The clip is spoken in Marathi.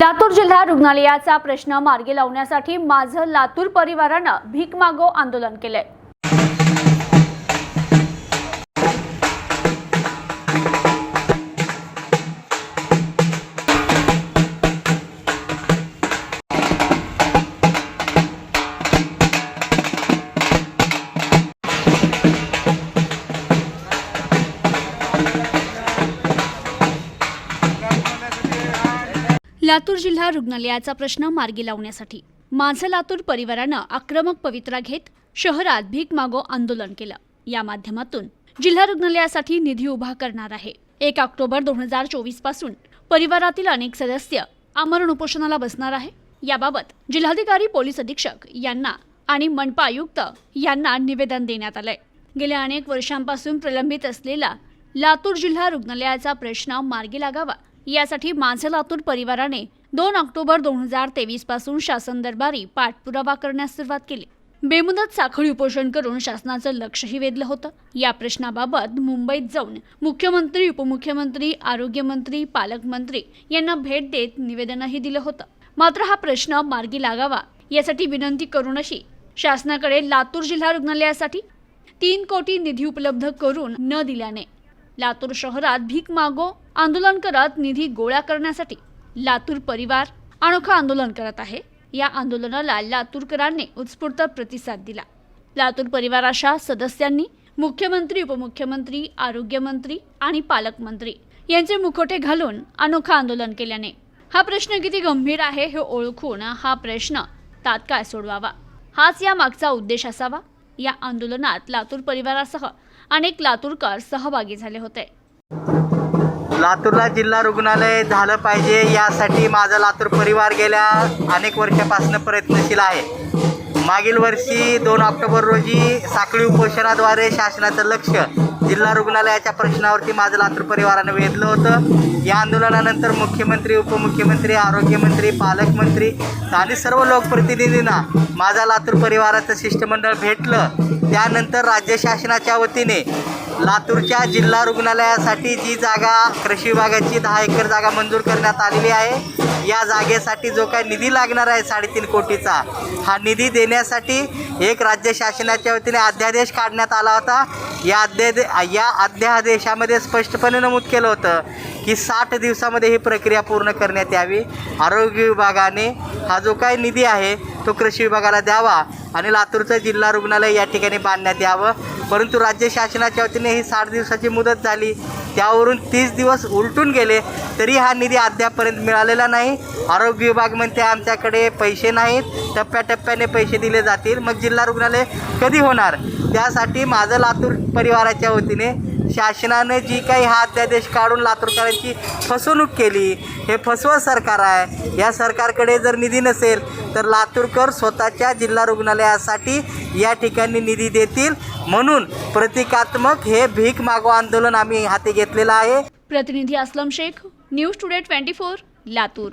लातूर जिल्हा रुग्णालयाचा प्रश्न मार्गी लावण्यासाठी माझं लातूर परिवारानं भीक मागो आंदोलन केलंय. लातूर जिल्हा रुग्णालयाचा प्रश्न मार्गी लावण्यासाठी. माझं लातूर परिवारानं आक्रमक पवित्रा घेत शहरात भीक मागो आंदोलन केलं. या माध्यमातून जिल्हा रुग्णालयासाठी निधी उभा करणार आहे. एक ऑक्टोबर दोन हजार चोवीसपासून परिवारातील अनेक सदस्य आमरण उपोषणाला बसणार आहे. याबाबत जिल्हाधिकारी पोलीस अधीक्षक यांना आणि मनपा आयुक्त यांना निवेदन देण्यात आलंय. गेल्या अनेक वर्षांपासून प्रलंबित असलेला लातूर जिल्हा रुग्णालयाचा प्रश्न मार्गी लागावा यासाठी माझं लातूर परिवाराने दोन ऑक्टोबर दोन हजार तेवीसपासून शासन दरबारी पाठपुरावा करण्यास सुरुवात केली. बेमुदत साखळी उपोषण करून शासनाचं लक्षही वेधलं होतं. या प्रश्नाबाबत मुंबईत जाऊन मुख्यमंत्री उपमुख्यमंत्री आरोग्यमंत्री पालकमंत्री यांना भेट देत निवेदनही दिलं होतं. मात्र हा प्रश्न मार्गी लागावा यासाठी विनंती करूनही शासनाकडे लातूर जिल्हा रुग्णालयासाठी तीन कोटी निधी उपलब्ध करून न दिल्याने लातूर शहरात भीक मागो आंदोलन करत निधी गोळा करण्यासाठी लातूर परिवार अनोखं आंदोलन करत आहे. या आंदोलनाला लातूरकरांनी उत्स्फूर्त प्रतिसाद दिला. लातूर परिवाराच्या सदस्यांनी मुख्यमंत्री उपमुख्यमंत्री आरोग्यमंत्री आणि पालकमंत्री यांचे मुखोटे घालून अनोखं आंदोलन केल्याने हा प्रश्न किती गंभीर आहे हे ओळखून हा प्रश्न तात्काळ सोडवावा. हाच या मागचा उद्देश असावा. या आंदोलनात लातूर परिवारासह अनेक लातूरकर सहभागी झाले होते. लातूरला जिल्हा रुग्णालय झालं पाहिजे यासाठी माझा लातूर परिवार गेल्या अनेक वर्षापासून प्रयत्नशील आहे. मागील वर्षी दोन ऑक्टोबर रोजी साखळी उपोषणाद्वारे शासनाचं लक्ष जिल्हा रुग्णालयाच्या प्रश्नावरती माझं लातूर परिवारानं वेधलं होतं. या आंदोलनानंतर मुख्यमंत्री उपमुख्यमंत्री आरोग्यमंत्री पालकमंत्री आणि सर्व लोकप्रतिनिधींना माझा लातूर परिवाराचं शिष्टमंडळ भेटलं. त्यानंतर राज्य शासनाच्या वतीने लातूरच्या जिल्हा रुग्णालयासाठी जी जागा कृषी विभागाची दहा एकर जागा मंजूर करण्यात आलेली आहे या जागेसाठी जो काही निधी लागणार आहे साडेतीन कोटीचा हा निधी देण्यासाठी एक राज्य शासनाच्या वतीने अध्यादेश काढण्यात आला होता. या अध्यादे या अध्यादेशामध्ये स्पष्टपणे नमूद केलं होतं की साठ दिवसामध्ये ही प्रक्रिया पूर्ण करण्यात यावी. आरोग्य विभागाने हा जो काही निधी आहे तो कृषी विभागाला द्यावा. आणि लातूरचं जिल्हा रुग्णालय या ठिकाणी बांधण्यात यावं. परंतु राज्य शासनाच्या वतीने ही साठ दिवसाची मुदत झाली. त्यावरून तीस दिवस उलटून गेले. तरी हा निधी अद्यापपर्यंत मिळालेला नाही. आरोग्य विभाग म्हणते आमच्याकडे पैसे नाहीत. टप्प्याटप्प्याने पैसे दिले जातील. मग जिल्हा रुग्णालय कधी होणार? त्यासाठी माझं लातूर परिवाराच्या वतीने शासनाने जी काही हा अध्यादेश काढून लातूरकरांची फसवणूक केली हे फसवं सरकार आहे. या सरकारकडे जर निधी नसेल तर लातूरकर स्वतःच्या जिल्हा रुग्णालयासाठी या ठिकाणी निधी देतील. म्हणून प्रतिकात्मक हे भीक मागो आंदोलन आम्ही हाती घेतलेलं आहे. प्रतिनिधी Aslam Shaikh news today twenty four Latur.